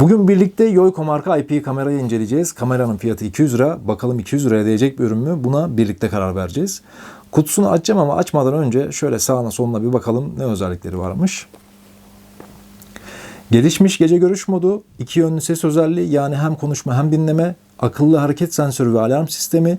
Bugün birlikte Yoico marka IP kamerayı inceleyeceğiz. Kameranın fiyatı 200 lira. Bakalım 200 liraya değecek bir ürün mü? Buna birlikte karar vereceğiz. Kutusunu açacağım ama açmadan önce şöyle sağına soluna bir bakalım ne özellikleri varmış. Gelişmiş gece görüş modu, iki yönlü ses özelliği yani hem konuşma hem dinleme, akıllı hareket sensörü ve alarm sistemi,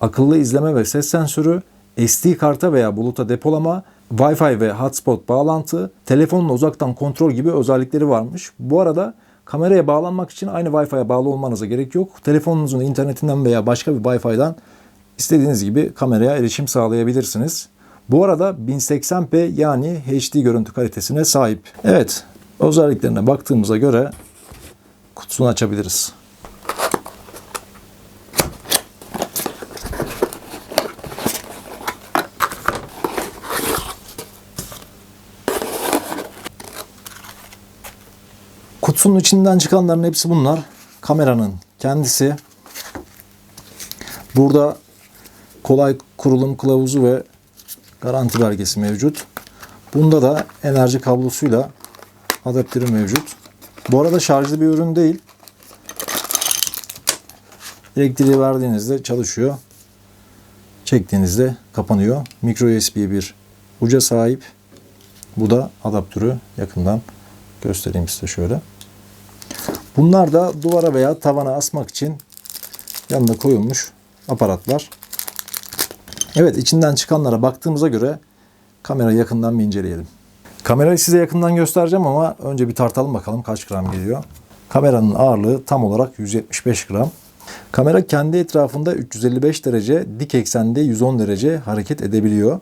akıllı izleme ve ses sensörü, SD karta veya buluta depolama, Wi-Fi ve hotspot bağlantı, telefonla uzaktan kontrol gibi özellikleri varmış. Bu arada kameraya bağlanmak için aynı Wi-Fi'ye bağlı olmanıza gerek yok. Telefonunuzun internetinden veya başka bir Wi-Fi'den istediğiniz gibi kameraya erişim sağlayabilirsiniz. Bu arada 1080p yani HD görüntü kalitesine sahip. Evet, özelliklerine baktığımıza göre kutusunu açabiliriz. Kutusunun içinden çıkanların hepsi bunlar. Kameranın kendisi. Burada kolay kurulum kılavuzu ve garanti belgesi mevcut. Bunda da enerji kablosuyla adaptörü mevcut. Bu arada şarjlı bir ürün değil. Elektriği verdiğinizde çalışıyor. Çektiğinizde kapanıyor. Micro USB bir uca sahip. Bu da adaptörü yakından göstereyim size şöyle. Bunlar da duvara veya tavana asmak için yanında koyulmuş aparatlar. Evet içinden çıkanlara baktığımıza göre kamerayı yakından bir inceleyelim. Kamerayı size yakından göstereceğim ama önce bir tartalım bakalım kaç gram geliyor. Kameranın ağırlığı tam olarak 175 gram. Kamera kendi etrafında 355 derece, dik eksende 110 derece hareket edebiliyor.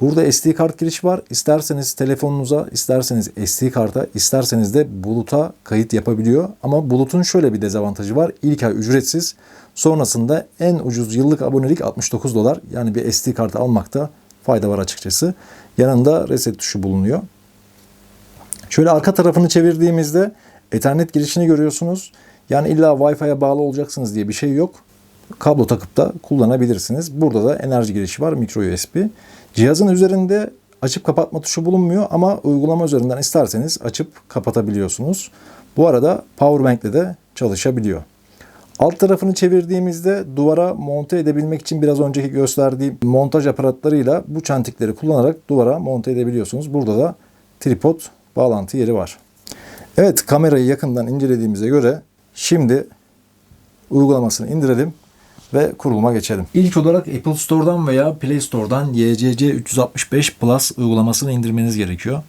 Burada SD kart girişi var. İsterseniz telefonunuza, isterseniz SD karta, isterseniz de buluta kayıt yapabiliyor. Ama bulutun şöyle bir dezavantajı var. İlk ay ücretsiz. Sonrasında en ucuz yıllık abonelik 69 dolar. Yani bir SD kartı almakta fayda var açıkçası. Yanında reset tuşu bulunuyor. Şöyle arka tarafını çevirdiğimizde Ethernet girişini görüyorsunuz. Yani illa Wi-Fi'ye bağlı olacaksınız diye bir şey yok. Kablo takıp da kullanabilirsiniz. Burada da enerji girişi var, micro USB. Cihazın üzerinde açıp kapatma tuşu bulunmuyor ama uygulama üzerinden isterseniz açıp kapatabiliyorsunuz. Bu arada powerbank ile de çalışabiliyor. Alt tarafını çevirdiğimizde duvara monte edebilmek için biraz önceki gösterdiğim montaj aparatlarıyla bu çentikleri kullanarak duvara monte edebiliyorsunuz. Burada da tripod bağlantı yeri var. Evet kamerayı yakından incelediğimize göre şimdi uygulamasını indirelim ve kuruluma geçelim. İlk olarak Apple Store'dan veya Play Store'dan YCC 365 Plus uygulamasını indirmeniz gerekiyor.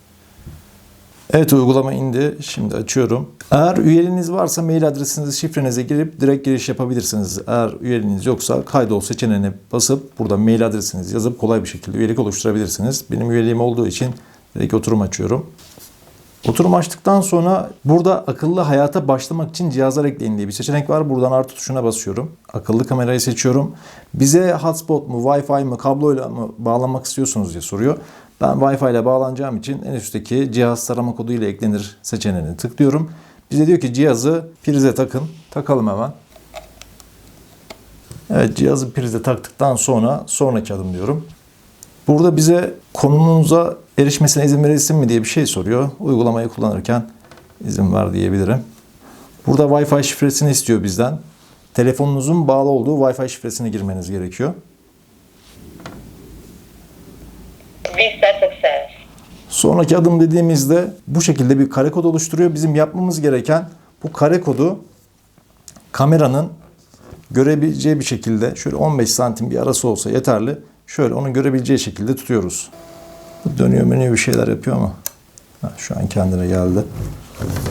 Evet uygulama indi. Şimdi açıyorum. Eğer üyeliğiniz varsa mail adresinizi şifrenize girip direkt giriş yapabilirsiniz. Eğer üyeliğiniz yoksa kaydol seçeneğine basıp burada mail adresinizi yazıp kolay bir şekilde üyelik oluşturabilirsiniz. Benim üyeliğim olduğu için direkt oturum açıyorum. Oturum açtıktan sonra burada akıllı hayata başlamak için cihazlar ekleyin diye bir seçenek var. Buradan artı tuşuna basıyorum. Akıllı kamerayı seçiyorum. Bize hotspot mu, Wi-Fi mı, kabloyla mı bağlanmak istiyorsunuz diye soruyor. Ben Wi-Fi ile bağlanacağım için en üstteki cihaz tarama kodu ile eklenir seçeneğini tıklıyorum. Bize diyor ki cihazı prize takın. Takalım hemen. Evet cihazı prize taktıktan sonra sonraki adım diyorum. Burada bize konumunuza erişmesine izin verilsin mi diye bir şey soruyor. Uygulamayı kullanırken izin ver diyebilirim. Burada Wi-Fi şifresini istiyor bizden. Telefonunuzun bağlı olduğu Wi-Fi şifresini girmeniz gerekiyor. Sonraki adım dediğimizde bu şekilde bir kare kod oluşturuyor. Bizim yapmamız gereken bu kare kodu kameranın görebileceği bir şekilde şöyle 15 santim bir arası olsa yeterli. Şöyle onun görebileceği şekilde tutuyoruz. Dönüyor menüyor bir şeyler yapıyor ama ha, şu an kendine geldi.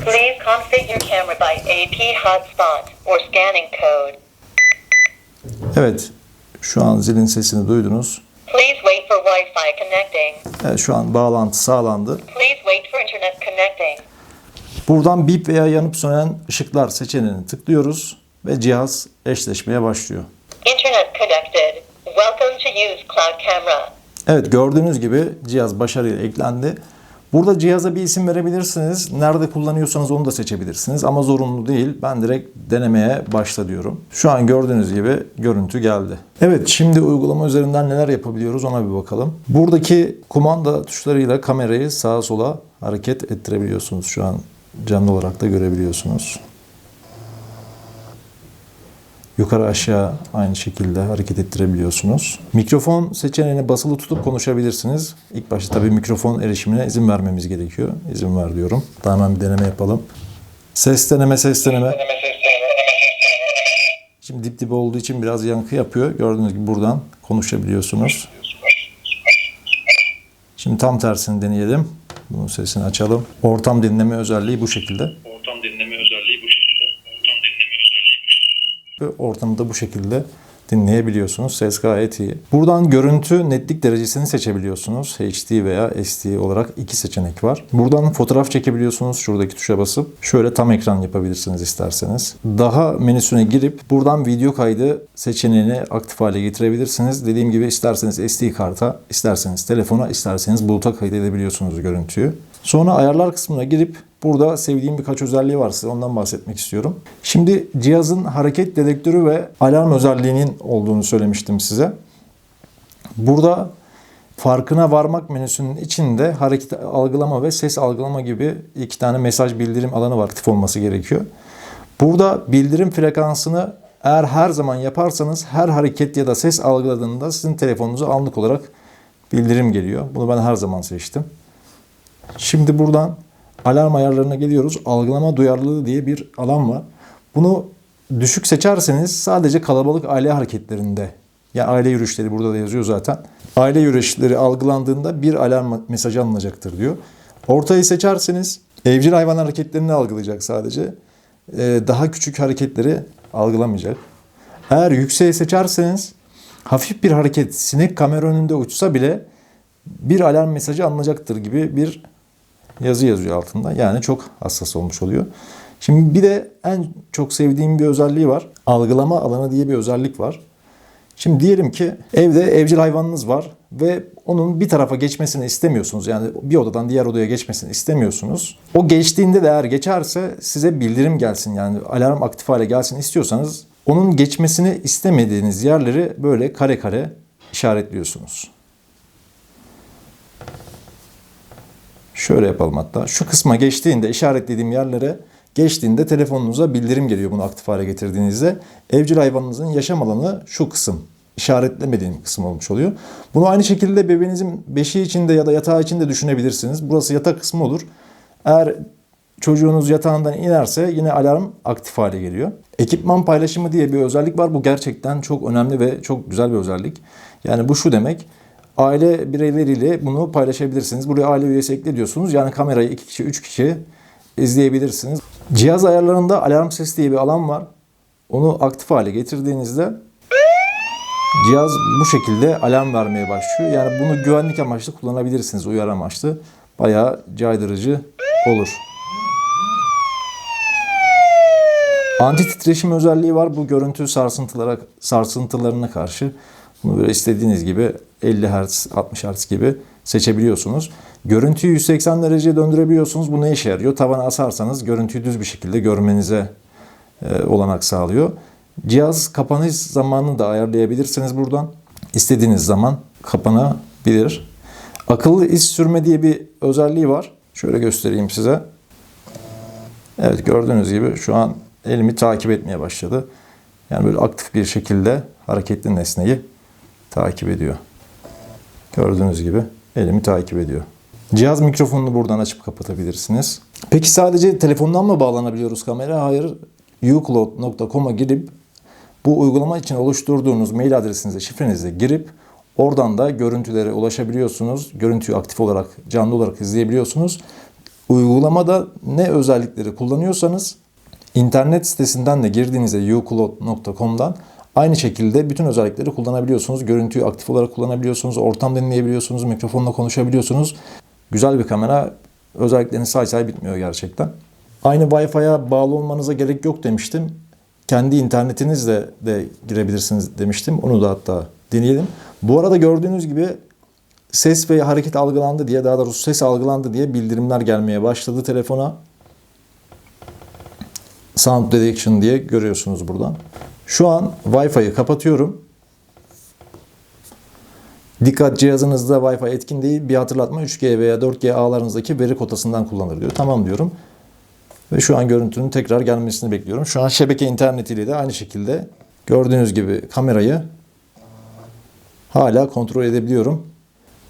Please configure your camera by AP hotspot or scanning code. Evet şu an zilin sesini duydunuz. Please wait for Wi-Fi connecting. Evet, şu an bağlantı sağlandı. Please wait for internet connecting. Buradan bip veya yanıp sönen ışıklar seçeneğini tıklıyoruz ve cihaz eşleşmeye başlıyor. Internet connected. Welcome to use cloud camera. Evet gördüğünüz gibi cihaz başarıyla eklendi. Burada cihaza bir isim verebilirsiniz. Nerede kullanıyorsanız onu da seçebilirsiniz ama zorunlu değil. Ben direkt denemeye başla diyorum. Şu an gördüğünüz gibi görüntü geldi. Evet şimdi uygulama üzerinden neler yapabiliyoruz ona bir bakalım. Buradaki kumanda tuşlarıyla kamerayı sağa sola hareket ettirebiliyorsunuz. Şu an canlı olarak da görebiliyorsunuz. Yukarı aşağı aynı şekilde hareket ettirebiliyorsunuz. Mikrofon seçeneğine basılı tutup konuşabilirsiniz. İlk başta tabii mikrofon erişimine izin vermemiz gerekiyor. İzin ver diyorum. Daha hemen bir deneme yapalım. Ses deneme, ses deneme. Şimdi dip dibe olduğu için biraz yankı yapıyor. Gördüğünüz gibi buradan konuşabiliyorsunuz. Şimdi tam tersini deneyelim. Bunun sesini açalım. Ortam dinleme özelliği bu şekilde. Ortam dinleme özelliği bu şekilde. Ortam dinleme özelliği bu şekilde. Ortamı da bu şekilde dinleyebiliyorsunuz. Ses gayet iyi. Buradan görüntü netlik derecesini seçebiliyorsunuz. HD veya SD olarak iki seçenek var. Buradan fotoğraf çekebiliyorsunuz. Şuradaki tuşa basıp şöyle tam ekran yapabilirsiniz isterseniz. Daha menüsüne girip buradan video kaydı seçeneğini aktif hale getirebilirsiniz. Dediğim gibi isterseniz SD karta, isterseniz telefona, isterseniz buluta kaydedebiliyorsunuz görüntüyü. Sonra ayarlar kısmına girip burada sevdiğim birkaç özelliği var size ondan bahsetmek istiyorum. Şimdi cihazın hareket dedektörü ve alarm özelliğinin olduğunu söylemiştim size. Burada farkına varmak menüsünün içinde hareket algılama ve ses algılama gibi iki tane mesaj bildirim alanı var aktif olması gerekiyor. Burada bildirim frekansını eğer her zaman yaparsanız her hareket ya da ses algıladığında sizin telefonunuza anlık olarak bildirim geliyor. Bunu ben her zaman seçtim. Şimdi buradan alarm ayarlarına geliyoruz. Algılama duyarlılığı diye bir alan var. Bunu düşük seçerseniz sadece kalabalık aile hareketlerinde ya aile yürüyüşleri burada da yazıyor zaten. Aile yürüyüşleri algılandığında bir alarm mesajı alınacaktır diyor. Ortayı seçerseniz evcil hayvan hareketlerini algılayacak sadece. Ee, daha küçük hareketleri algılamayacak. Eğer yükseği seçerseniz hafif bir hareket sinek kamera önünde uçsa bile bir alarm mesajı alınacaktır gibi bir yazı yazıyor altında. Yani çok hassas olmuş oluyor. Şimdi bir de en çok sevdiğim bir özelliği var. Algılama alanı diye bir özellik var. Şimdi diyelim ki evde evcil hayvanınız var ve onun bir tarafa geçmesini istemiyorsunuz. Yani bir odadan diğer odaya geçmesini istemiyorsunuz. O geçtiğinde de eğer geçerse size bildirim gelsin yani alarm aktif hale gelsin istiyorsanız onun geçmesini istemediğiniz yerleri böyle kare kare işaretliyorsunuz. Şöyle yapalım hatta. Şu kısma geçtiğinde işaretlediğim yerlere geçtiğinde telefonunuza bildirim geliyor bunu aktif hale getirdiğinizde. Evcil hayvanınızın yaşam alanı şu kısım. işaretlemediğim kısım olmuş oluyor. Bunu aynı şekilde bebeğinizin beşiği içinde ya da yatağı içinde düşünebilirsiniz. Burası yatak kısmı olur. Eğer çocuğunuz yatağından inerse yine alarm aktif hale geliyor. Ekipman paylaşımı diye bir özellik var. Bu gerçekten çok önemli ve çok güzel bir özellik. Yani bu şu demek. Aile bireyleriyle bunu paylaşabilirsiniz. Buraya aile üyesi ekle. Yani kamerayı iki kişi, üç kişi izleyebilirsiniz. Cihaz ayarlarında alarm sesi diye bir alan var. Onu aktif hale getirdiğinizde cihaz bu şekilde alarm vermeye başlıyor. Yani bunu güvenlik amaçlı kullanabilirsiniz, uyarı amaçlı. Bayağı caydırıcı olur. Anti titreşim özelliği var. Bu görüntü sarsıntılara sarsıntılarına karşı bunu böyle istediğiniz gibi 50 Hz, 60 Hz gibi seçebiliyorsunuz. Görüntüyü 180 dereceye döndürebiliyorsunuz. Bu ne işe yarıyor? Tavana asarsanız görüntüyü düz bir şekilde görmenize e, olanak sağlıyor. Cihaz kapanış zamanını da ayarlayabilirsiniz buradan. İstediğiniz zaman kapanabilir. Akıllı iz sürme diye bir özelliği var. Şöyle göstereyim size. Evet gördüğünüz gibi şu an elimi takip etmeye başladı. Yani böyle aktif bir şekilde hareketli nesneyi takip ediyor. Gördüğünüz gibi elimi takip ediyor. Cihaz mikrofonunu buradan açıp kapatabilirsiniz. Peki sadece telefondan mı bağlanabiliyoruz kamera? Hayır. ucloud.com'a girip bu uygulama için oluşturduğunuz mail adresinize, şifrenize girip oradan da görüntülere ulaşabiliyorsunuz. Görüntüyü aktif olarak, canlı olarak izleyebiliyorsunuz. Uygulamada ne özellikleri kullanıyorsanız internet sitesinden de girdiğinizde ucloud.com'dan aynı şekilde bütün özellikleri kullanabiliyorsunuz. Görüntüyü aktif olarak kullanabiliyorsunuz. Ortam dinleyebiliyorsunuz. Mikrofonla konuşabiliyorsunuz. Güzel bir kamera. Özelliklerini say say bitmiyor gerçekten. Aynı Wi-Fi'ye bağlı olmanıza gerek yok demiştim. Kendi internetinizle de girebilirsiniz demiştim. Onu da hatta deneyelim. Bu arada gördüğünüz gibi ses ve hareket algılandı diye daha doğrusu ses algılandı diye bildirimler gelmeye başladı telefona. Sound Detection diye görüyorsunuz buradan. Şu an Wi-Fi'yi kapatıyorum. Dikkat cihazınızda Wi-Fi etkin değil. Bir hatırlatma 3G veya 4G ağlarınızdaki veri kotasından kullanılır diyor. Tamam diyorum. Ve şu an görüntünün tekrar gelmesini bekliyorum. Şu an şebeke internetiyle de aynı şekilde Gördüğünüz gibi kamerayı hala kontrol edebiliyorum.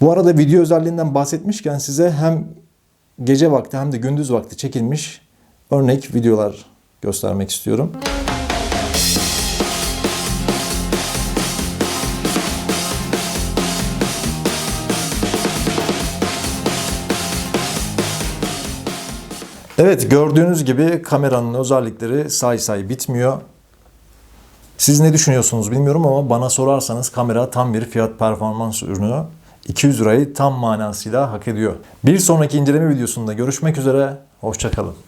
Bu arada video özelliğinden bahsetmişken size hem gece vakti hem de gündüz vakti çekilmiş örnek videolar göstermek istiyorum. Evet gördüğünüz gibi kameranın özellikleri say say bitmiyor. Siz ne düşünüyorsunuz bilmiyorum ama bana sorarsanız kamera tam bir fiyat performans ürünü. 200 lirayı tam manasıyla hak ediyor. Bir sonraki inceleme videosunda görüşmek üzere. Hoşçakalın.